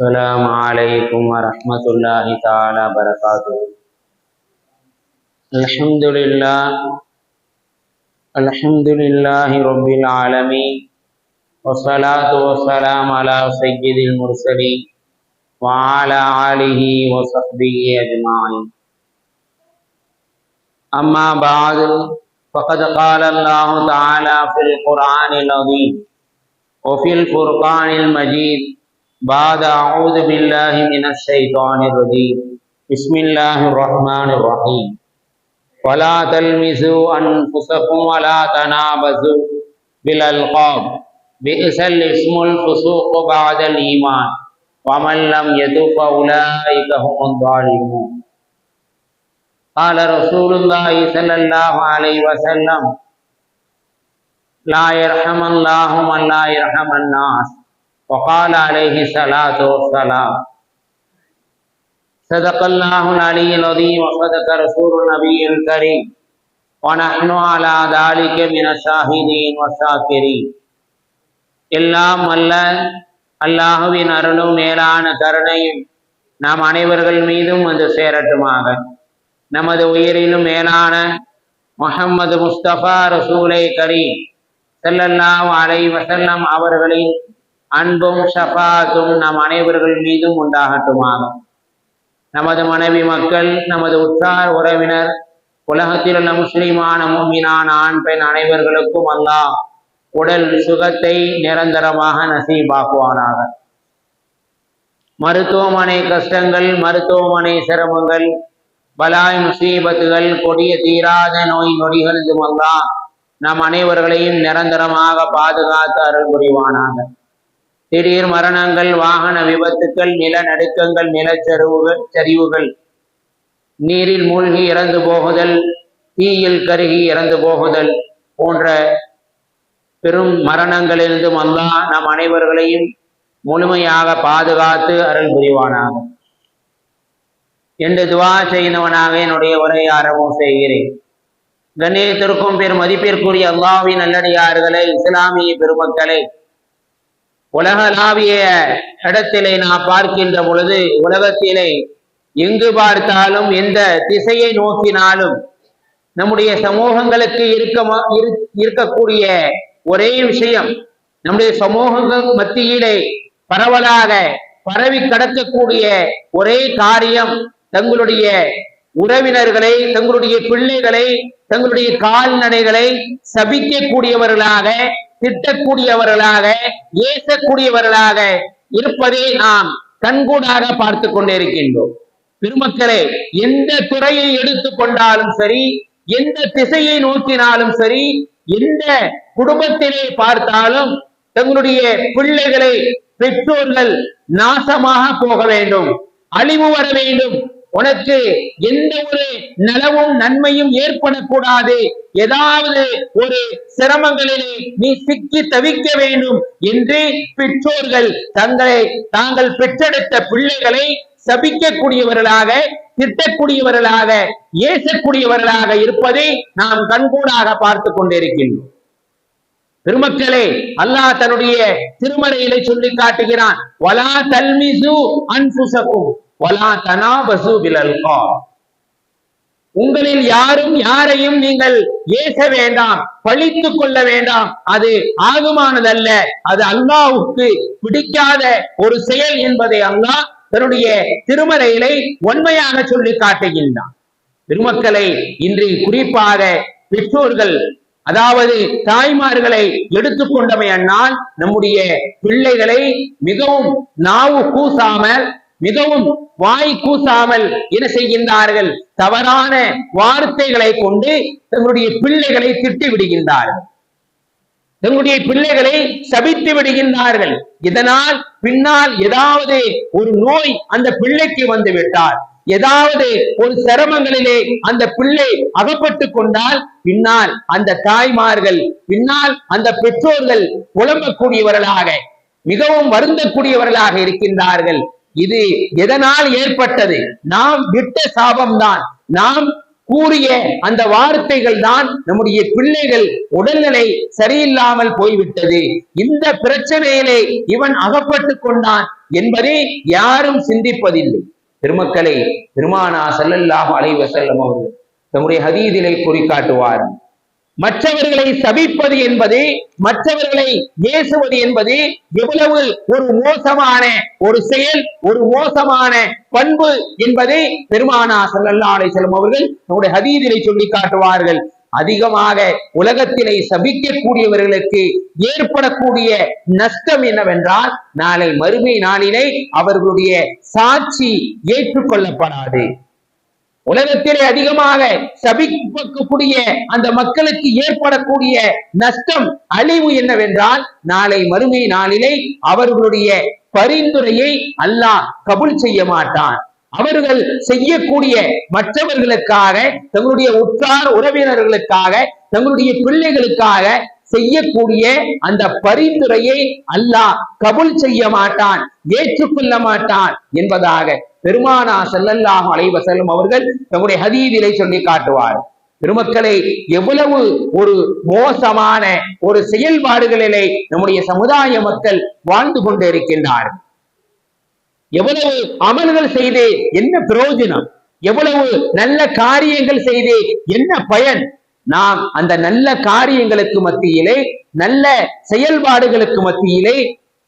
السلام علیکم ورحمۃ اللہ تعالی وبرکاتہ الحمد للہ رب العالمین وصلاة والسلام على سید المرسلین وعلى آلہ وصحبہ اجمعین اما بعد، فقد قال اللہ تعالی فی القرآن العظیم وفی الفرقان المجید بعد أعوذ بالله من الشيطان الرجيم. بسم الله الرحمن الرحيم. ولا تلمزوا أنفسكم ولا تنابزوا بالألقاب. بئس الاسم الفسوق بعد الإيمان. ومن لم يتب فأولئك هم الظالمون. قال رسول الله صلى الله عليه وسلم لا يرحم الله من لا يرحم الناس. وقال عليه الصلاة والسلام صدق الله العلي العظيم وصدق رسول النبي الكريم ونحن على ذلك من الشاهدين والشاكرين எல்லாம் அல்ல அல்லாஹுவின் அருளும் மேலான கருணையும் நாம் அனைவர்கள் மீதும் வந்து சேரட்டுமாக நமது உயிரிலும் மேலான முஹம்மது முஸ்தபா ரசூலை கரீம் ஸல்லல்லாஹு அலைஹி வஸல்லம் அவர்களின் அன்பும் ஷபாத்தும் நம் அனைவர்கள் மீதும் உண்டாகட்டுமாக. நமது மனைவி மக்கள் நமது உற்றார் உறவினர் உலகத்தில் உள்ள முஸ்லிமான மும்மினான ஆண் பெண் அனைவர்களுக்கும் அல்லாஹ் உடல் சுகத்தை நிரந்தரமாக நசீபாக்குவானாக. மருத்துவமனை கஷ்டங்கள் மருத்துவமனை சிரமங்கள் பலாய் முசீபத்துகள் கொடிய தீராத நோய் நொடிகளுக்கும் அல்லாஹ் நம் அனைவர்களையும் நிரந்தரமாக பாதுகாத்து அருள் புரிவானாக திடீர் மரணங்கள் வாகன விபத்துக்கள் நிலநடுக்கங்கள் நிலச்சரிவுகள் சரிவுகள். நீரில் மூழ்கி இறந்து போகுதல் தீயில் கருகி இறந்து போகுதல் போன்ற பெரும் மரணங்களிலிருந்தும் அல்லாஹ் நம் அனைவர்களையும் முழுமையாக பாதுகாத்து அருள் புரிவானாக. என்று துவா செய்தவனாக என்னுடைய உரையை செய்கிறேன். கண்ணியத்திற்கும் பெரும் மதிப்பிற்குரிய அல்லாவின் நல்லடியார்களை இஸ்லாமிய பெருமக்களை உலகளாவிய இடத்திலே நாம் பார்க்கின்ற பொழுது உலகத்திலே எங்கு பார்த்தாலும் எந்த திசையை நோக்கினாலும் நம்முடைய சமூகங்களுக்கு இருக்க இருக்கக்கூடிய ஒரே விஷயம் நம்முடைய சமூகங்கள் மத்தியிலே பரவலாக பரவி கடக்கக்கூடிய ஒரே காரியம் தங்களுடைய உறவினர்களை தங்களுடைய பிள்ளைகளை தங்களுடைய கால்நடைகளை சபிக்கக்கூடியவர்களாக திட்டக்கூடியவர்களாக ஏசக்கூடியவர்களாக இருப்பதை நாம் கண்கூடாக பார்த்து கொண்டிருக்கின்றோம். பெருமக்களே எந்த துறையை எடுத்துக்கொண்டாலும் சரி எந்த திசையை நோக்கினாலும் சரி எந்த குடும்பத்திலே பார்த்தாலும் தங்களுடைய பிள்ளைகளை பெற்றோர்கள் நாசமாக போக வேண்டும் அழிவு வர வேண்டும் உனக்கு எந்த ஒரு நலவும் நன்மையும் ஏற்படக்கூடாது. ஏதாவது ஒரு சிரமங்களிலே நீ சிக்கி தவிக்க வேண்டும் என்று பெற்றோர்கள் தங்களை தாங்கள் பெற்றெடுத்த பிள்ளைகளை சபிக்கக்கூடியவர்களாக திட்டக்கூடியவர்களாக ஏசக்கூடியவர்களாக இருப்பதை நாம் கண்கூடாக பார்த்து கொண்டிருக்கின்றோம். பெருமக்களே அல்லாஹ் தன்னுடைய திருமறையிலே சொல்லி காட்டுகிறான் வலா தல்மிசு அன்புசகும் வலா தனாபசு பிலல்கா உங்களில் யாரும் யாரையும் நீங்கள் ஏச வேண்டாம் பழித்துக் கொள்ள வேண்டாம். அது ஆகுமானதல்ல. அது அல்லாவுக்கு பிடிக்காத ஒரு செயல் என்பதை அல்லாஹ் தன்னுடைய திருமறையிலை உண்மையாக சொல்லி காட்டுகின்றான். திருமக்களை இன்று குறிப்பாக பெற்றோர்கள் அதாவது தாய்மார்களை எடுத்துக்கொண்டவை அண்ணால் நம்முடைய பிள்ளைகளை மிகவும் நாவு கூசாமல் மிகவும் வாய் கூசாமல் என்ன செய்கின்றார்கள்? தவறான வார்த்தைகளை கொண்டு தங்களுடைய பிள்ளைகளை திட்டி விடுகின்றார்கள். தங்களுடைய பிள்ளைகளை சபித்து விடுகின்றார்கள். இதனால் பின்னால் ஏதாவது ஒரு நோய் அந்த பிள்ளைக்கு வந்து விட்டால் ஏதாவது ஒரு சிரமங்களிலே அந்த பிள்ளை அகப்பட்டு கொண்டால் பின்னால் அந்த தாய்மார்கள் பின்னால் அந்த பெற்றோர்கள் புலம்பக்கூடியவர்களாக மிகவும் வருந்தக்கூடியவர்களாக இருக்கின்றார்கள். இது எதனால் ஏற்பட்டது? நாம் விட்ட சாபம் தான் நாம் கூறிய அந்த வார்த்தைகள் தான் நம்முடைய பிள்ளைகள் உடல்நிலை சரியில்லாமல் போய்விட்டது. இந்த பிரச்சனையிலே இவன் அகப்பட்டு கொண்டான் என்பதை யாரும் சிந்திப்பதில்லை. பெருமக்களை பெருமானா ஸல்லல்லாஹு அலைவசல்லம் அவர்கள் நம்முடைய ஹதீதிலை குறிக்காட்டுவார் மற்றவர்களை சபிப்பது என்பது மற்றவர்களை ஏசுவது என்பது எவ்வளவு ஒரு மோசமான ஒரு செயல் ஒரு மோசமான பண்பு என்பதை பெருமானா ஸல்லல்லாஹு அலைஹி அவர்கள் நம்முடைய ஹதீதிலை சொல்லி காட்டுவார்கள். அதிகமாக உலகத்திலே சபிக்கக்கூடியவர்களுக்கு ஏற்படக்கூடிய நஷ்டம் என்னவென்றால் நாளை மறுமை நாளிலே அவர்களுடைய சாட்சி ஏற்றுக்கொள்ளப்படாது. உலகத்திலே அதிகமாக சபிக்கக்கூடிய அந்த மக்களுக்கு ஏற்படக்கூடிய நஷ்டம் அழிவு என்னவென்றால் நாளை மறுமை நாளிலே அவர்களுடைய பரிந்துரையை அல்லாஹ் கபுல் செய்ய மாட்டான். அவர்கள் செய்யக்கூடிய மற்றவர்களுக்காக தங்களுடைய உற்றார் உறவினர்களுக்காக தங்களுடைய பிள்ளைகளுக்காக செய்யக்கூடிய அந்த பரிந்துரையை அல்லாஹ் கபுல் செய்ய மாட்டான் ஏற்றுக்கொள்ள மாட்டான் என்பதாக பெருமானா ஸல்லல்லாஹு அலைவசல்லும் அவர்கள் தம்முடைய ஹதீதிலை சொல்லி காட்டுவார். பெருமக்களை எவ்வளவு ஒரு மோசமான ஒரு செயல்பாடுகளிலே நம்முடைய சமுதாய மக்கள் வாழ்ந்து கொண்டிருக்கின்றார் எவ்வளவு அமல்கள் செய்து என்ன பிரயோஜனம்? எவ்வளவு நல்ல காரியங்கள் செய்து என்ன பயன்? நாம் அந்த நல்ல காரியங்களுக்கு மத்தியிலே நல்ல செயல்பாடுகளுக்கு மத்தியிலே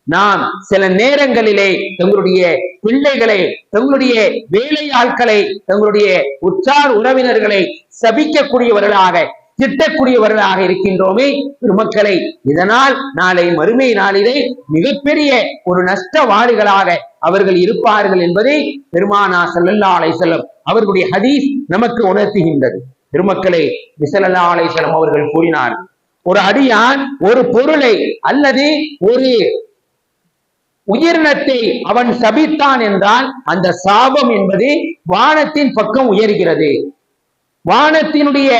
நாம் சில நேரங்களிலே தங்களுடைய பிள்ளைகளை தங்களுடைய வேலையாட்களை தங்களுடைய உற்றார் உறவினர்களை சபிக்கக்கூடியவர்களாக திட்டக்கூடியவர்களாக இருக்கின்றோமே பெருமக்களை. இதனால் நாளை மறுமை நாளிலே மிகப்பெரிய ஒரு நஷ்டவாளிகளாக அவர்கள் இருப்பார்கள் என்பதை பெருமானா செல்லல்லா அலை செல்லும் அவர்களுடைய ஹதீஸ் நமக்கு உணர்த்துகின்றது. பெருமக்களை விசலல்லா அலைசலம் அவர்கள் கூறினார் ஒரு அடியான் ஒரு பொருளை அல்லது ஒரு உயிரினத்தை அவன் சபித்தான் என்றால் அந்த சாபம் என்பது வானத்தின் பக்கம் உயர்கிறது. வானத்தினுடைய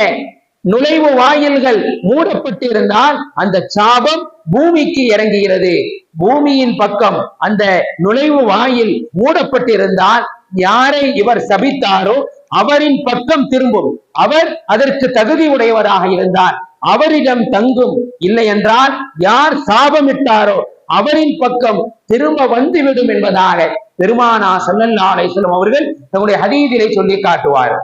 நுழைவு வாயில்கள் மூடப்பட்டிருந்தால் அந்த சாபம் பூமிக்கு இறங்குகிறது. பூமியின் பக்கம் அந்த நுழைவு வாயில் மூடப்பட்டிருந்தால் யாரை இவர் சபித்தாரோ அவரின் பக்கம் திரும்பும். அவர் அதற்கு தகுதி உடையவராக இருந்தார். அவரிடம் தங்கும் இல்லை என்றால் யார் சாபமிட்டாரோ அவரின் பக்கம் திரும்ப வந்துவிடும் என்பதாக பெருமானா ஸல்லல்லாஹு அலைஹி அவர்கள் தன்னுடைய ஹதீதிலே சொல்லி காட்டுவார்.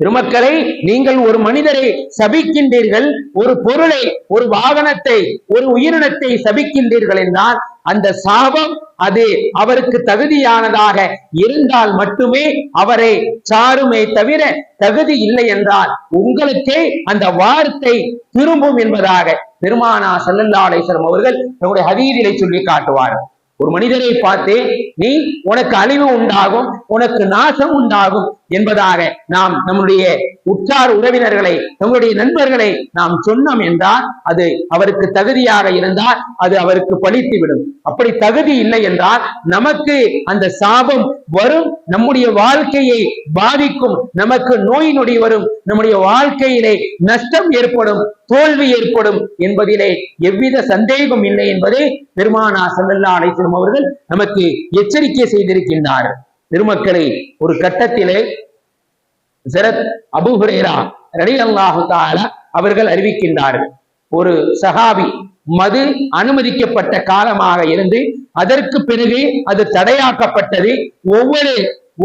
திருமக்களை நீங்கள் ஒரு மனிதரை சபிக்கின்றீர்கள் ஒரு பொருளை ஒரு வாகனத்தை ஒரு உயிரினத்தை சபிக்கின்றீர்கள் என்றால் அந்த சாபம் அது அவருக்கு தகுதியானதாக இருந்தால் மட்டுமே அவரை சாருமே தவிர தகுதி இல்லை என்றால் உங்களுக்கே அந்த வார்த்தை திரும்பும் என்பதாக பெருமானா ஸல்லல்லாஹு அவர்கள் நம்முடைய ஹதீரிலை சொல்லி காட்டுவார்கள் ஒரு மனிதரை பார்த்து நீ உனக்கு அழிவு உண்டாகும் உனக்கு நாசம் உண்டாகும் என்பதாக நாம் நம்முடைய உற்றார் உறவினர்களை நம்முடைய நண்பர்களை நாம் சொன்னோம் என்றால் அது அவருக்கு தகுதியாக இருந்தால் அது அவருக்கு பழித்துவிடும். அப்படி தகுதி இல்லை என்றால் நமக்கு அந்த சாபம் வரும் நம்முடைய வாழ்க்கையை பாதிக்கும் நமக்கு நோய் நொடி வரும் நம்முடைய வாழ்க்கையிலே நஷ்டம் ஏற்படும் தோல்வி ஏற்படும் என்பதிலே எவ்வித சந்தேகம் இல்லை என்பதே பெருமானா செல்லல்லா அழைத்து வஸல்லம் அவர்கள் நமக்கு எச்சரிக்கை செய்திருக்கின்றார். பெருமக்களை ஒரு கட்டத்திலே சரத் அபூ ஹுரைரா ரலியல்லாஹு அவர்கள் அறிவிக்கின்றார்கள் ஒரு சஹாபி மது அனுமதிக்கப்பட்ட காலமாக இருந்து அதற்கு பிறகு அது தடையாக்கப்பட்டது. ஒவ்வொரு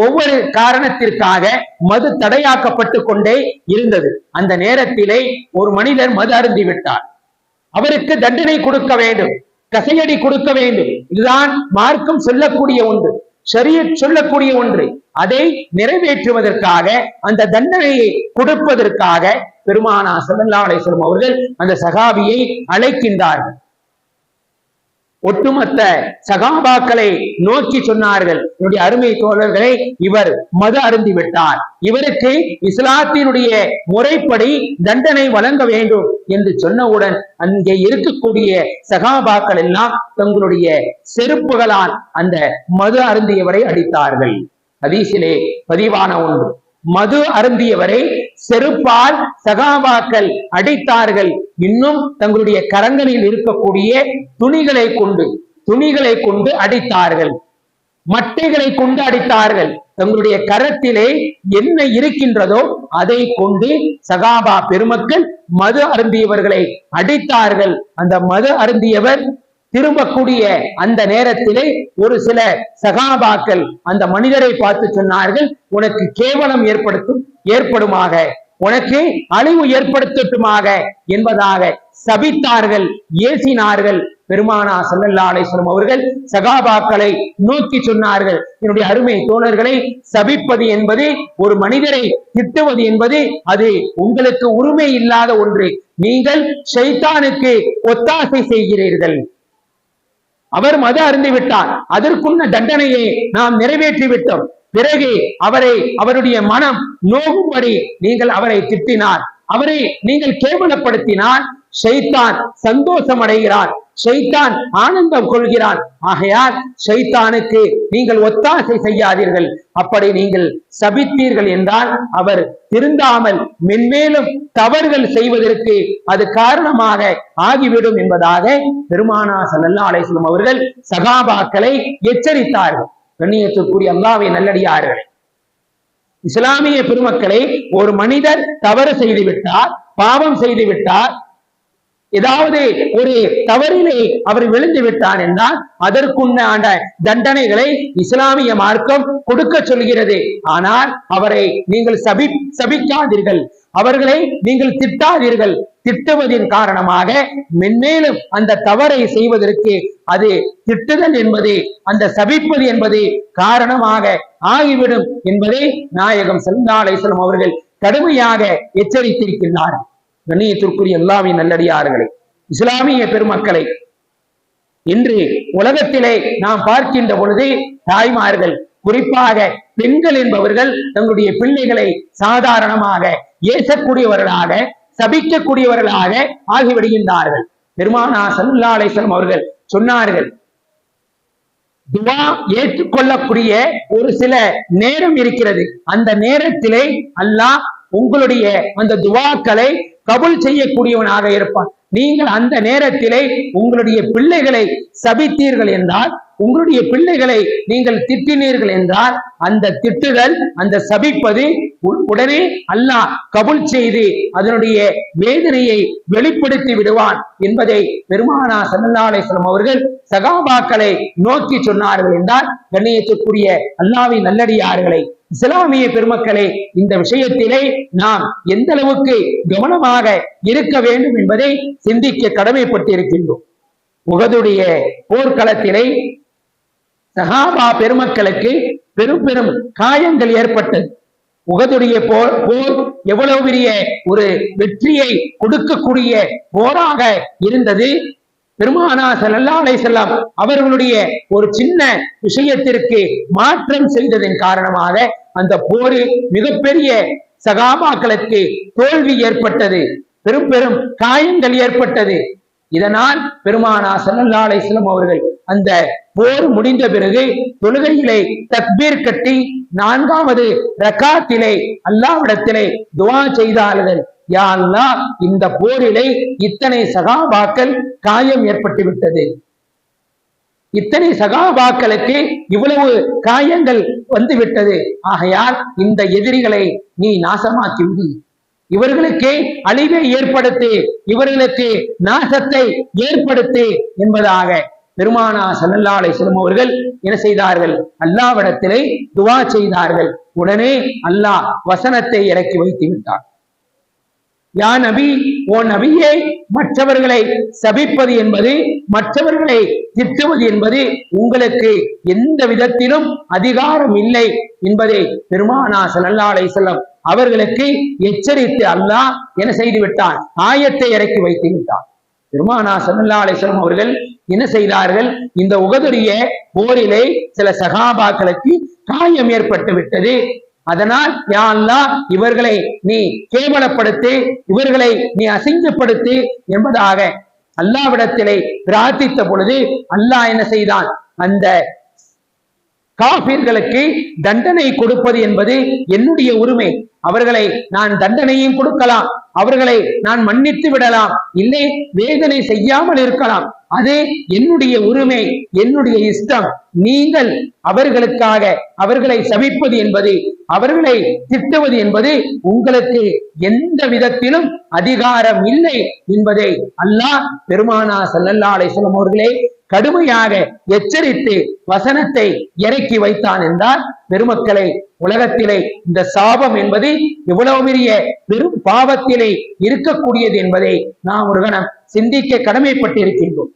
ஒவ்வொரு காரணத்திற்காக மது தடையாக்கப்பட்டு கொண்டே இருந்தது. அந்த நேரத்திலே ஒரு மனிதர் மது அருந்தி விட்டார் அவருக்கு தண்டனை கொடுக்க வேண்டும். தசையடி கொடுக்க வேண்டும். இதுதான் மார்க்கம் சொல்லக்கூடிய ஒன்று. சரிய சொல்லக்கூடிய ஒன்று. அதை நிறைவேற்றுவதற்காக அந்த தண்டனையை கொடுப்பதற்காக பெருமானா ஸல்லல்லாஹு அவர்கள் அந்த சகாபியை அழைக்கின்றார்கள். ஒட்டுமொத்த சகாபாக்களை நோக்கி சொன்னார்கள். என்னுடைய அருமை தோழர்களை இவர் மது அருந்தி விட்டார். இவருக்கு இஸ்லாத்தினுடைய முறைப்படி தண்டனை வழங்க வேண்டும் என்று சொன்னவுடன் அங்கே இருக்கக்கூடிய சகாபாக்கள் எல்லாம் தங்களுடைய செருப்புகளால் அந்த மது அருந்தியவரை அடித்தார்கள். ஹதீஸிலே பதிவான ஒன்று. மது அருந்தியவரை செருப்பால் சகாபாக்கள் அடித்தார்கள். இன்னும் தங்களுடைய கரங்களில் இருக்கக்கூடிய துணிகளை கொண்டு துணிகளை கொண்டு அடித்தார்கள். மட்டைகளை கொண்டு அடித்தார்கள். தங்களுடைய கரத்திலே என்ன இருக்கின்றதோ அதை கொண்டு சகாபா பெருமக்கள் மது அருந்தியவர்களை அடித்தார்கள். அந்த மது அருந்தியவர் திரும்பக்கூடிய அந்த நேரத்திலே ஒரு சில சகாபாக்கள் அந்த மனிதரை பார்த்து சொன்னார்கள் உனக்கு கேவலம் ஏற்படுத்தும் ஏற்படுமாக உனக்கு அழிவு ஏற்படுத்தட்டுமாக என்பதாக சபித்தார்கள் ஏசினார்கள். பெருமானா சல்லல்லா அலிஸ்லம் அவர்கள் சகாபாக்களை நோக்கி சொன்னார்கள் என்னுடைய அருமை தோழர்களை சபிப்பது என்பது ஒரு மனிதரை திட்டுவது என்பது அது உங்களுக்கு உரிமை இல்லாத ஒன்று. நீங்கள் ஷைத்தானுக்கு ஒத்தாசை செய்கிறீர்கள். அவர் மது அருந்து விட்டார். அதற்குன்ன தண்டனையை நாம் நிறைவேற்றி விட்டோம். பிறகு அவரை அவருடைய மனம் நோகும்படி நீங்கள் அவரை திட்டினார். அவரை நீங்கள் கேவலப்படுத்தினால் ஷைத்தான் சந்தோஷம் அடைகிறான் ஷைத்தான் ஆனந்தம் கொள்கிறான் ஆகையால் ஷைத்தானுக்கு நீங்கள் ஒத்தாசை செய்யாதீர்கள். அப்படி நீங்கள் சபித்தீர்கள் என்றால் அவர் திருந்தாமல் மென்மேலும் தவறுகள் செய்வதற்கு அது காரணமாக ஆகிவிடும் என்பதாக பெருமானா சல்லல்லா அலைசலம் அவர்கள் சகாபாக்களை எச்சரித்தார்கள். கண்ணியத்துக்குரிய அல்லாவை நல்லடியார்கள். இஸ்லாமிய பெருமக்களை ஒரு மனிதர் தவறு செய்துவிட்டார் பாவம் செய்துவிட்டார் ஏதாவது ஒரு தவறிலே அவர் விழுந்து விட்டார் என்றால் அதற்குண்டான தண்டனைகளை இஸ்லாமிய மார்க்கம் கொடுக்க சொல்கிறது. ஆனால் அவரை நீங்கள் சபி சபிக்காதீர்கள். அவர்களை நீங்கள் திட்டாதீர்கள். திட்டுவதின் காரணமாக மென்மேலும் அந்த தவறை செய்வதற்கு அது திட்டுதல் என்பது அந்த சபிப்பது என்பது காரணமாக ஆகிவிடும் என்பதை நாயகம் சல்லா அவர்கள் கடுமையாக எச்சரித்திருக்கின்றார் கண்ணியத்திற்குரிய எல்லாமே நல்லடியார்களை இஸ்லாமிய பெருமக்களை இன்று உலகத்திலே நாம் பார்க்கின்ற பொழுது தாய்மார்கள் குறிப்பாக பெண்கள் என்பவர்கள் தங்களுடைய பிள்ளைகளை சாதாரணமாக ஏசக்கூடியவர்களாக சபிக்கக்கூடியவர்களாக ஆகிவிடுகின்றார்கள். பெருமானா சல்லா அவர்கள் சொன்னார்கள் துவா ஏற்றுக்கொள்ளக்கூடிய ஒரு சில நேரம் இருக்கிறது. அந்த நேரத்திலே அல்லாஹ் உங்களுடைய அந்த துவாக்களை கபுல் செய்யக்கூடியவனாக இருப்பான். நீங்கள் அந்த நேரத்திலே உங்களுடைய பிள்ளைகளை சபித்தீர்கள் என்றால் உங்களுடைய பிள்ளைகளை நீங்கள் திட்டினீர்கள் என்றால் அந்த திட்டுதல் அந்த சபிப்பது உடனே அல்லாஹ் கபுல் செய்து அதனுடைய வேதனையை வெளிப்படுத்தி விடுவான் என்பதை பெருமானா சல்லாசலம் அவர்கள் சகாபாக்களை நோக்கி சொன்னார்கள் என்றால் கண்ணியத்துக்குரிய அல்லாவின் நல்லடியார்களை இஸ்லாமிய பெருமக்களே இந்த விஷயத்திலே நாம் எந்த அளவுக்கு கவனமாக இருக்க வேண்டும் என்பதை சிந்திக்க கடமைப்பட்டிருக்கின்றோம். உகதுடைய போர்க்களத்திலே சகாபா பெருமக்களுக்கு பெரும் பெரும் காயங்கள் ஏற்பட்டது உகதுடைய போர் போர் எவ்வளவு பெரிய ஒரு வெற்றியை கொடுக்கக்கூடிய போராக இருந்தது. பெருமானா செல்லல்லா அலை செல்லாம் அவர்களுடைய ஒரு சின்ன விஷயத்திற்கு மாற்றம் செய்ததன் காரணமாக அந்த போரில் மிகப்பெரிய சகாபாக்களுக்கு தோல்வி ஏற்பட்டது. பெரும் பெரும் காயங்கள் ஏற்பட்டது. இதனால் பெருமானா சல்லல்லா செல்லும் அவர்கள் அந்த போர் முடிந்த பிறகு தொழுகையிலே தக்பீர் கட்டி நான்காவது ரகாத்திலே அல்லாவிடத்திலே துவா செய்தார்கள். யாழ்லா இந்த போரிலே இத்தனை சகாபாக்கள் காயம் ஏற்பட்டு விட்டது இத்தனை சகாபாக்களுக்கு இவ்வளவு காயங்கள் வந்து விட்டது ஆகையால் இந்த எதிரிகளை நீ நாசமாக்கி விடு இவர்களுக்கு அழிவை ஏற்படுத்தி இவர்களுக்கு நாசத்தை ஏற்படுத்தி என்பதாக பெருமானா சல்லல்லாலை செல்லும் அவர்கள் என்ன செய்தார்கள்? அல்லாவிடத்திலே துவா செய்தார்கள். உடனே அல்லாஹ் வசனத்தை இறக்கி வைத்து விட்டார். யா நபி ஓ நபியே மற்றவர்களை சபிப்பது என்பது மற்றவர்களை திட்டுவது என்பது உங்களுக்கு எந்த விதத்திலும் அதிகாரம் இல்லை என்பதை பெருமானா சல்லா அலை செல்லம் அவர்களுக்கு எச்சரித்து அல்லாஹ் என செய்து விட்டான் ஆயத்தை இறக்கி வைத்து விட்டான் பெருமானா சல்லா அலிஸ்லாம் அவர்கள் என்ன செய்தார்கள்? இந்த உகதுடைய போரிலே சில சகாபாக்களுக்கு காயம் ஏற்பட்டு விட்டது. அதனால் யாழ்லா இவர்களை நீ கேவலப்படுத்து இவர்களை நீ அசிங்கப்படுத்து என்பதாக அல்லாவிடத்திலே பிரார்த்தித்த பொழுது அல்லாஹ் என்ன செய்தான்? அந்த காபீர்களுக்கு தண்டனை கொடுப்பது என்பது என்னுடைய உரிமை. அவர்களை நான் தண்டனையும் கொடுக்கலாம். அவர்களை நான் மன்னித்து விடலாம். இல்லை வேதனை செய்யாமல் இருக்கலாம். அது என்னுடைய உரிமை என்னுடைய இஷ்டம். நீங்கள் அவர்களுக்காக அவர்களை சபிப்பது என்பது அவர்களை திட்டுவது என்பது உங்களுக்கு எந்த விதத்திலும் அதிகாரம் இல்லை என்பதை அல்லாஹ் பெருமானா சல்லல்லா அலிஸ்லாம் அவர்களே கடுமையாக எச்சரித்து வசனத்தை இறக்கி வைத்தான் என்றால் பெருமக்களை உலகத்திலே இந்த சாபம் என்பது எவ்வளவு பெரிய பெரும் பாவத்திலே இருக்கக்கூடியது என்பதை நாம் ஒரு கணம் சிந்திக்க கடமைப்பட்டிருக்கின்றோம்.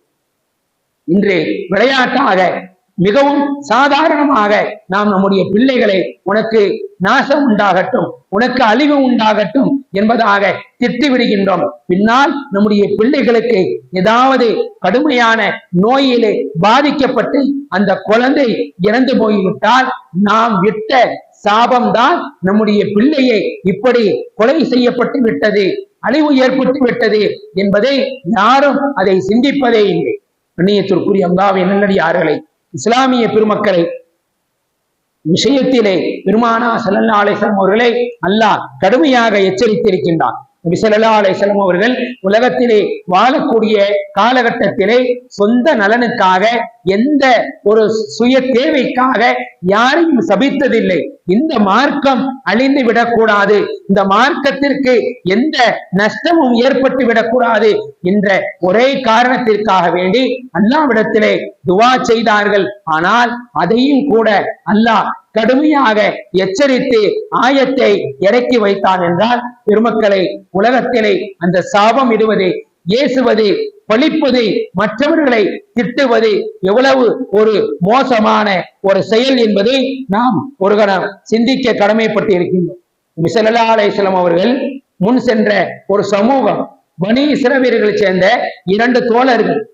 இன்று விளையாட்டாக மிகவும் சாதாரணமாக நாம் நம்முடைய பிள்ளைகளை உனக்கு நாசம் உண்டாகட்டும் உனக்கு அழிவு உண்டாகட்டும் என்பதாக திட்டு விடுகின்றோம். பின்னால் நம்முடைய பிள்ளைகளுக்கு ஏதாவது கடுமையான நோயிலே பாதிக்கப்பட்டு அந்த குழந்தை இறந்து போய்விட்டால் நாம் விட்ட சாபம்தான் நம்முடைய பிள்ளையை இப்படி கொலை செய்யப்பட்டு விட்டது அழிவு ஏற்பட்டு விட்டது என்பதை யாரும் அதை சிந்திப்பதே இல்லை. கண்ணியத்திற்குரிய அல்லாவின் நல்லடியார்களை இஸ்லாமிய பெருமக்களை விஷயத்திலே பெருமானா சல்லல்லா அவர்களை அல்லாஹ் கடுமையாக எச்சரித்திருக்கின்றான். நபி அலைசலம் அவர்கள் உலகத்திலே வாழக்கூடிய காலகட்டத்திலே சொந்த நலனுக்காக எந்த ஒரு சுய தேவைக்காக யாரையும் சபித்ததில்லை. இந்த மார்க்கம் அழிந்து விடக்கூடாது. இந்த மார்க்கத்திற்கு எந்த நஷ்டமும் ஏற்பட்டு விடக்கூடாது என்ற ஒரே காரணத்திற்காக வேண்டி அல்லாவிடத்திலே துவா செய்தார்கள். ஆனால் அதையும் கூட அல்லாஹ் கடுமையாக எச்சரித்து ஆயத்தை இறக்கி வைத்தான் என்றால் பெருமக்களை உலகத்திலே அந்த சாபம் இடுவது ஏசுவது பழிப்பது மற்றவர்களை திட்டுவது எவ்வளவு ஒரு மோசமான ஒரு செயல் என்பதை நாம் ஒரு கணம் சிந்திக்க கடமைப்பட்டு இருக்கின்றோம் மிசல்லா அலையம் அவர்கள் முன் சென்ற ஒரு சமூகம் பனி இஸ்ரவேர்களை சேர்ந்த இரண்டு தோழர்கள்.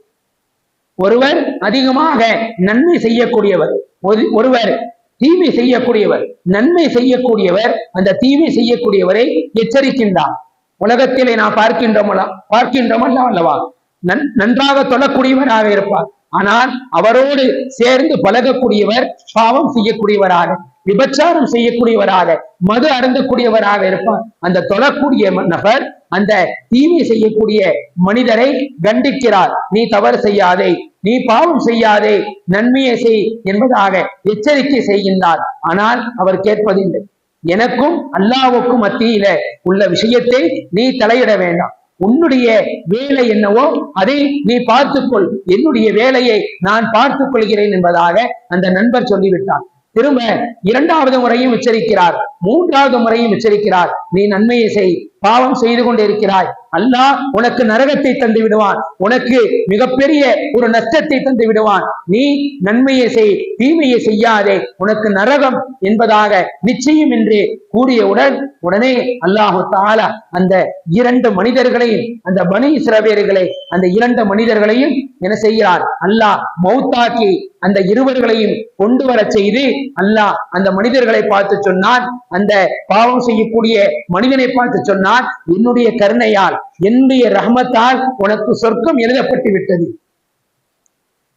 ஒருவர் அதிகமாக நன்மை செய்யக்கூடியவர் ஒரு- ஒருவர் தீமை செய்யக்கூடியவர் நன்மை செய்யக்கூடியவர் அந்த தீமை செய்யக்கூடியவரை எச்சரிக்கின்றார். உலகத்திலே நாம் பார்க்கின்றோம் பார்க்கின்றோம் அல்லவா? நன்- நன்றாக தொழக்கூடியவராக இருப்பார். ஆனால் அவரோடு சேர்ந்து பழகக்கூடியவர் பாவம் செய்யக்கூடியவராக விபச்சாரம் செய்யக்கூடியவராக மது அருந்தக்கூடியவராக இருப்பார். அந்த தொழக்கூடிய நபர் அந்த தீமை செய்யக்கூடிய மனிதரை கண்டிக்கிறார். நீ தவறு செய்யாதே நீ பாவம் செய்யாதே நன்மையை செய் என்பதாக எச்சரிக்கை செய்கின்றார். ஆனால் அவர் கேட்பதில்லை. எனக்கும் அல்லாவுக்கும் மத்தியில உள்ள விஷயத்தை நீ தலையிட வேண்டாம். உன்னுடைய வேலை என்னவோ அதை நீ பார்த்துக்கொள். என்னுடைய வேலையை நான் பார்த்துக் கொள்கிறேன் என்பதாக அந்த நண்பர் சொல்லிவிட்டார். திரும்ப இரண்டாவது முறையும் எச்சரிக்கிறார். மூன்றாவது முறையும் உச்சரிக்கிறார் நீ நன்மையை செய் பாவம் செய்து கொண்டிருக்கிறாய். அல்லாஹ் உனக்கு நரகத்தை தந்து விடுவான். உனக்கு மிகப்பெரிய ஒரு நஷ்டத்தை தந்து விடுவான். நீ நன்மையை செய் தீமையை செய்யாதே. உனக்கு நரகம் என்பதாக நிச்சயம் என்று கூறியவுடன் உடனே அல்லாஹு தாலா அந்த இரண்டு மனிதர்களையும் அந்த பனி சிறவேர்களை அந்த இரண்டு மனிதர்களையும் என்ன செய்கிறார்? அல்லாஹ் மௌத்தாக்கி அந்த இருவர்களையும் கொண்டு வர செய்து அல்லாஹ் அந்த மனிதர்களை பார்த்து சொன்னான். அந்த பாவம் செய்யக்கூடிய மனிதனை பார்த்து சொன்னான். என்னுடைய கருணையால் என்னுடைய ரஹமத்தால் உனக்கு சொர்க்கம் எழுதப்பட்டு விட்டது.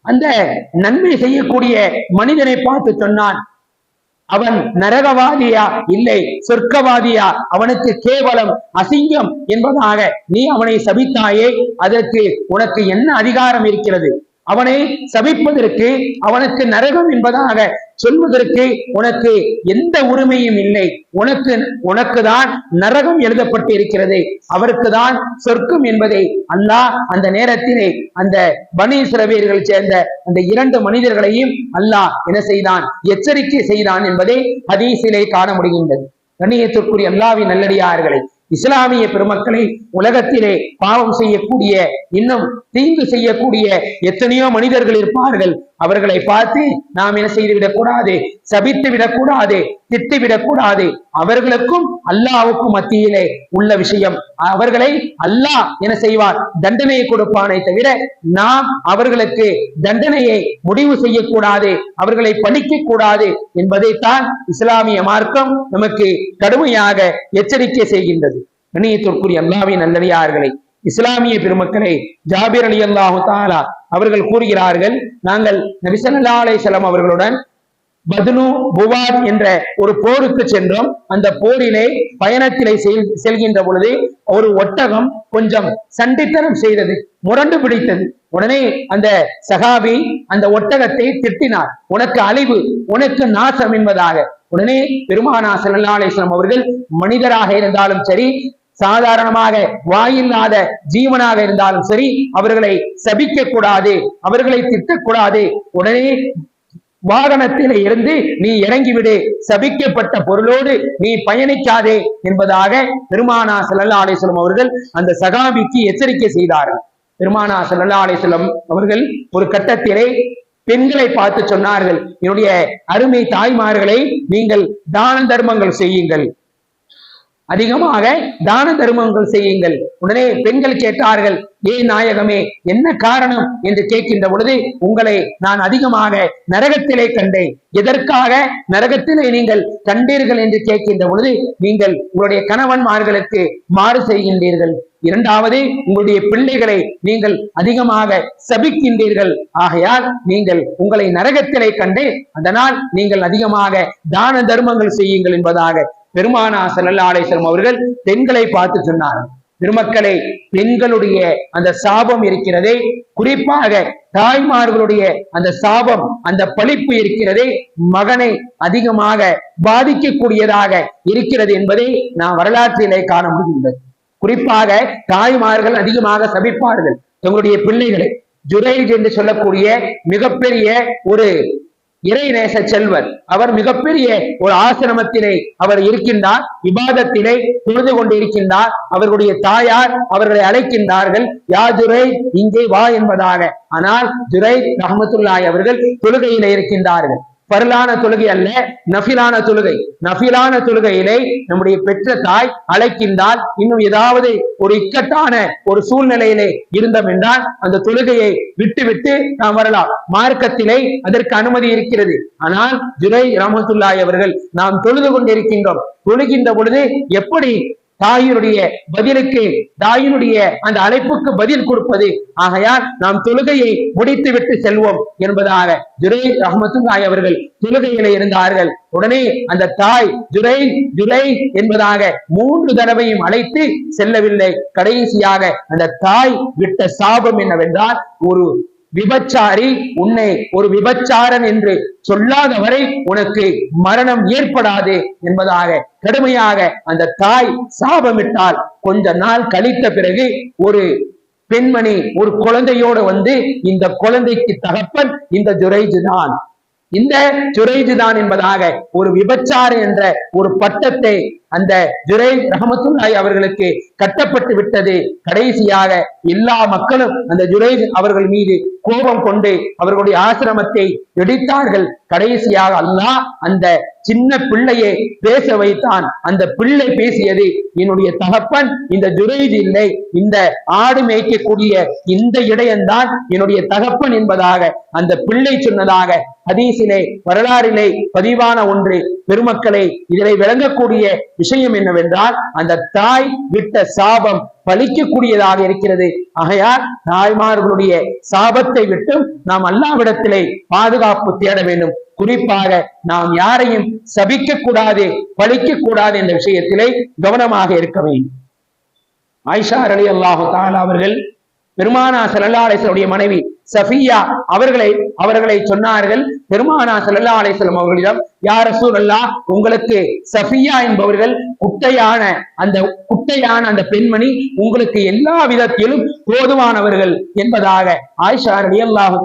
அந்த நன்மை செய்யக்கூடிய மனிதனை பார்த்து சொன்னான் அவன் நரகவாதியா? இல்லை சொர்க்கவாதியா? அவனுக்கு கேவலம் அசிங்கம் என்பதாக நீ அவனை சபித்தாயே அதற்கு உனக்கு என்ன அதிகாரம் இருக்கிறது? அவனை சபிப்பதற்கு அவனுக்கு நரகம் என்பதாக சொல்வதற்கு உனக்கு எந்த உரிமையும் இல்லை. உனக்கு உனக்கு தான் நரகம் எழுதப்பட்டு இருக்கிறது அவருக்கு தான் சொர்க்கம் என்பதை அல்லாஹ் அந்த நேரத்திலே அந்த பனி சேர்ந்த அந்த இரண்டு மனிதர்களையும் அல்லாஹ் என்ன செய்தான்? எச்சரிக்கை செய்தான் என்பதை சிலை காண முடிகின்றது. கண்ணியத்திற்குரிய அல்லாவின் நல்லடியார்களை இஸ்லாமிய பெருமக்களை உலகத்திலே பாவம் செய்யக்கூடிய இன்னும் தீங்கு செய்யக்கூடிய எத்தனையோ மனிதர்கள் இருப்பார்கள். அவர்களை பார்த்து நாம் என்ன செய்து விடக்கூடாது சபித்து விடக்கூடாது திட்டு விடக்கூடாது அவர்களுக்கும் அல்லாவுக்கும் மத்தியிலே உள்ள விஷயம் அவர்களை அல்லாஹ் என்ன செய்வார்? தண்டனையை கொடுப்பானே தவிர நாம் அவர்களுக்கு தண்டனையை முடிவு செய்யக்கூடாது அவர்களை பழிக்க கூடாது என்பதைத்தான் இஸ்லாமிய மார்க்கம் நமக்கு கடுமையாக எச்சரிக்கை செய்கின்றது. கணியத்திற்குரிய அல்லாவின் நல்லடியார்களை இஸ்லாமிய பெருமக்களை ஜாபிர் அலி அல்லாஹு தாலா அவர்கள் கூறுகிறார்கள் நாங்கள் நபிசல்லா அலைஹிஸ்ஸலாம் அவர்களுடன் பத்னு புவாத் என்ற ஒரு போருக்கு சென்றோம். அந்த போரிலே பயணத்திலே செல்- செல்கின்ற பொழுது ஒரு ஒட்டகம் கொஞ்சம் சண்டித்தனம் செய்தது முரண்டு பிடித்தது. உடனே அந்த சகாபி அந்த ஒட்டகத்தை திட்டினார். உனக்கு அழிவு உனக்கு நாசம் என்பதாக. உடனே பெருமானா ஸல்லல்லாஹு அவர்கள் மனிதராக இருந்தாலும் சரி சாதாரணமாக வாயில்லாத ஜீவனாக இருந்தாலும் சரி அவர்களை சபிக்க கூடாது அவர்களை திட்டக்கூடாது. உடனே வாகனத்தில் இருந்து நீ இறங்கிவிடு. சபிக்கப்பட்ட பொருளோடு நீ பயணிக்காதே என்பதாக பெருமானா ஸல்லல்லாஹு அலைஹி அவர்கள் அந்த சகாபிக்கு எச்சரிக்கை செய்தார்கள். பெருமானா ஸல்லல்லாஹு அலைஹி அவர்கள் ஒரு கட்டத்திலே பெண்களை பார்த்து சொன்னார்கள். என்னுடைய அருமை தாய்மார்களை நீங்கள் தான தர்மங்கள் செய்யுங்கள். அதிகமாக தான தர்மங்கள் செய்யுங்கள். உடனே பெண்கள் கேட்டார்கள் ஏ நாயகமே என்ன காரணம்? என்று கேட்கின்ற பொழுது உங்களை நான் அதிகமாக நரகத்திலே கண்டேன். எதற்காக நரகத்திலே நீங்கள் கண்டீர்கள்? என்று கேட்கின்ற பொழுது நீங்கள் உங்களுடைய கணவன்மார்களுக்கு மாறு செய்கின்றீர்கள். இரண்டாவது உங்களுடைய பிள்ளைகளை நீங்கள் அதிகமாக சபிக்கின்றீர்கள். ஆகையால் நீங்கள் உங்களை நரகத்திலே கண்டு அதனால் நீங்கள் அதிகமாக தான தர்மங்கள் செய்யுங்கள் என்பதாக பெருமானா ஸல்லல்லாஹு அவர்கள் பெண்களை பார்த்து சொன்னார். பெருமக்களை பெண்களுடைய அந்த சாபம் இருக்கிறதே குறிப்பாக தாய்மார்களுடைய அந்த சாபம் அந்த பழிப்பு இருக்கிறதே மகனை அதிகமாக பாதிக்கக்கூடியதாக இருக்கிறது என்பதை நாம் வரலாற்றிலே காண முடிகின்றது. குறிப்பாக தாய்மார்கள் அதிகமாக சபிப்பார்கள். தங்களுடைய பிள்ளைகளை ஜுரேஜ் என்று சொல்லக்கூடிய மிகப்பெரிய ஒரு இறைநேச செல்வர். அவர் மிகப்பெரிய ஒரு ஆசிரமத்திலே அவர் இருக்கின்றார் விவாதத்திலே தொழுது கொண்டிருக்கின்றார் அவர்களுடைய தாயார் அவர்களை அழைக்கின்றார்கள் யா துரை இங்கே வா என்பதாக. ஆனால் துரை ரஹமத்துல்லாய் அவர்கள் தொழுகையிலே இருக்கின்றார்கள். பரலான தொழுகை அல்ல நஃபிலான தொழுகை. நஃபிலான தொழுகையிலே நம்முடைய பெற்ற தாய் அழைக்கின்றால் இன்னும் ஏதாவது ஒரு இக்கட்டான ஒரு சூழ்நிலையிலே இருந்தோம் என்றால் அந்த தொழுகையை விட்டுவிட்டு நாம் வரலாம். மார்க்கத்திலே அதற்கு அனுமதி இருக்கிறது. ஆனால் ஜுரை ரஹமத்துல்லாய் அவர்கள் நாம் தொழுது கொண்டிருக்கின்றோம். தொழுகின்ற பொழுது எப்படி தாயினுடைய பதிலுக்கு தாயினுடைய அந்த அழைப்புக்கு பதில் கொடுப்பது. ஆகையால் நாம் தொழுகையை முடித்துவிட்டு செல்வோம் என்பதாக ஜுரை ரஹமத்துல்லாய் அவர்கள் தொழுகையில இருந்தார்கள். உடனே அந்த தாய் ஜுரை ஜுரை என்பதாக மூன்று தடவையும் அழைத்து செல்லவில்லை. கடைசியாக அந்த தாய் விட்ட சாபம் என்னவென்றால் ஒரு விபச்சாரி உன்னை ஒரு விபச்சாரன் என்று சொல்லாத வரை உனக்கு மரணம் ஏற்படாது என்பதாக கடுமையாக அந்த தாய் சாபமிட்டால் கொஞ்ச நாள் கழித்த பிறகு ஒரு பெண்மணி ஒரு குழந்தையோடு வந்து இந்த குழந்தைக்கு தகப்பன் இந்த ஜுரைஜு தான். இந்த ஜுரைஜு தான் என்பதாக ஒரு விபச்சார என்ற ஒரு பட்டத்தை அந்த ஜுரை ரஹமத்துல்லாய் அவர்களுக்கு கட்டப்பட்டு விட்டது. கடைசியாக எல்லா மக்களும் அந்த ஜுரைஜ் அவர்கள் மீது கோபம் கொண்டு அவர்களுடைய ஆசிரமத்தை வெடித்தார்கள். கடைசியாக அல்லாஹ் அந்த சின்ன பிள்ளையை பேச வைத்தான். அந்த பிள்ளை பேசியது என்னுடைய தகப்பன் இந்த ஜுரைஜ் இல்லை. இந்த ஆடு மேய்க்கக்கூடிய இந்த இடையன்தான் என்னுடைய தகப்பன் என்பதாக அந்த பிள்ளை சொன்னதாக ஹதீசிலே வரலாறிலே பதிவான ஒன்று. பெருமக்களை இதனை விளங்கக்கூடிய விஷயம் என்னவென்றால் அந்த தாய் விட்ட சாபம் பலிக்கக்கூடியதாக இருக்கிறது. ஆகையால் தாய்மார்களுடைய சாபத்தை விட்டு நாம் அல்லாவிடத்திலே பாதுகாப்பு தேட வேண்டும். குறிப்பாக நாம் யாரையும் சபிக்க கூடாது பழிக்க கூடாது என்ற விஷயத்திலே கவனமாக இருக்க வேண்டும். ஆயிஷா அலி அல்லாஹு தாலா அவர்கள் பெருமானா ஸல்லல்லாஹு மனைவி சஃபியா அவர்களை அவர்களை சொன்னார்கள். பெருமானா செல்லாலேசலம் அவர்களிடம் யா ரசூலல்லாஹ் உங்களுக்கு சஃபியா என்பவர்கள் குட்டையான அந்த குட்டையான அந்த பெண்மணி உங்களுக்கு எல்லா விதத்திலும் போதுமானவர்கள் என்பதாக ஆயிஷா ரலியல்லாஹு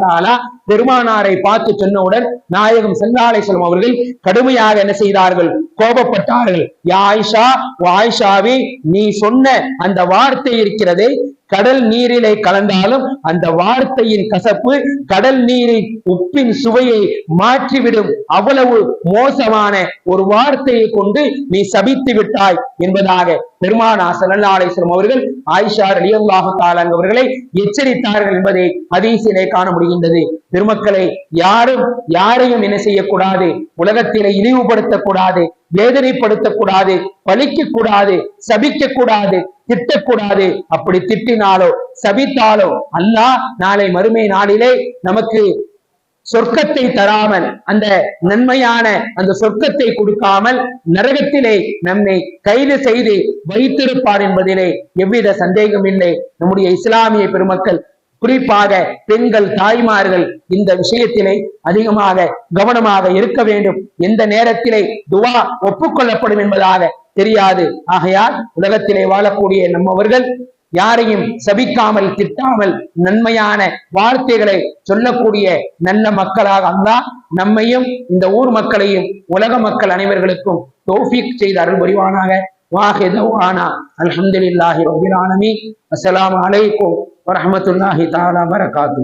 பெருமானாரை பார்த்து சொன்னவுடன் நாயகம் ஸல்லல்லாஹு அவர்கள் கடுமையாக என்ன செய்தார்கள்? கோபப்பட்டார்கள். யாயிஷா ஆயிஷாவே நீ சொன்ன அந்த வார்த்தை இருக்கிறதே கடல் நீரிலே கலந்தாலும் அந்த வார்த்தையின் கசப்பு கடல் நீரின் உப்பின் சுவையை மாற்றிவிடும். அவ்வளவு மோசமான ஒரு வார்த்தையை கொண்டு நீ சபித்து விட்டாய் என்பதாக பெருமானா ஸல்லல்லாஹு அவர்கள் ஆயிஷா ரலியல்லாஹு தஆலா அவர்களை எச்சரித்தார்கள் என்பதை ஹதீஸிலே காண முடிகின்றது. பெருமக்களை யாரும் யாரையும் என்ன செய்யக்கூடாது உலகத்திலே இழிவுபடுத்தக்கூடாது வேதனைப்படுத்தக்கூடாது பழிக்க கூடாது சபிக்க கூடாது திட்டக்கூடாது. அப்படி திட்டினாலோ சபித்தாலோ அல்லாஹ் நாளை மறுமை நாளிலே நமக்கு சொர்க்கத்தை தராமல் அந்த நன்மையான அந்த சொர்க்கத்தை கொடுக்காமல் நரகத்திலே நம்மை கைது செய்து வைத்திருப்பார் என்பதிலே எவ்வித சந்தேகம் இல்லை. நம்முடைய இஸ்லாமிய பெருமக்கள் குறிப்பாக பெண்கள் தாய்மார்கள் இந்த விஷயத்திலே அதிகமாக கவனமாக இருக்க வேண்டும். எந்த நேரத்திலே துவா ஒப்புக்கொள்ளப்படும் என்பதாக தெரியாது. ஆகையால் உலகத்திலே வாழக்கூடிய நம்மவர்கள் யாரையும் சபிக்காமல் திட்டாமல் நன்மையான வார்த்தைகளை சொல்லக்கூடிய நல்ல மக்களாக அல்லா நம்மையும் இந்த ஊர் மக்களையும் உலக மக்கள் அனைவர்களுக்கும் தோஃபிக் செய்த அருள் புரிவானாக. வாஹிதவானா அல்ஹம்துலில்லாஹி ரபில் ஆலமீன். அஸ்ஸலாமு அலைக்கும் வரமத்துல்லாஹி தாலா வரகாத்து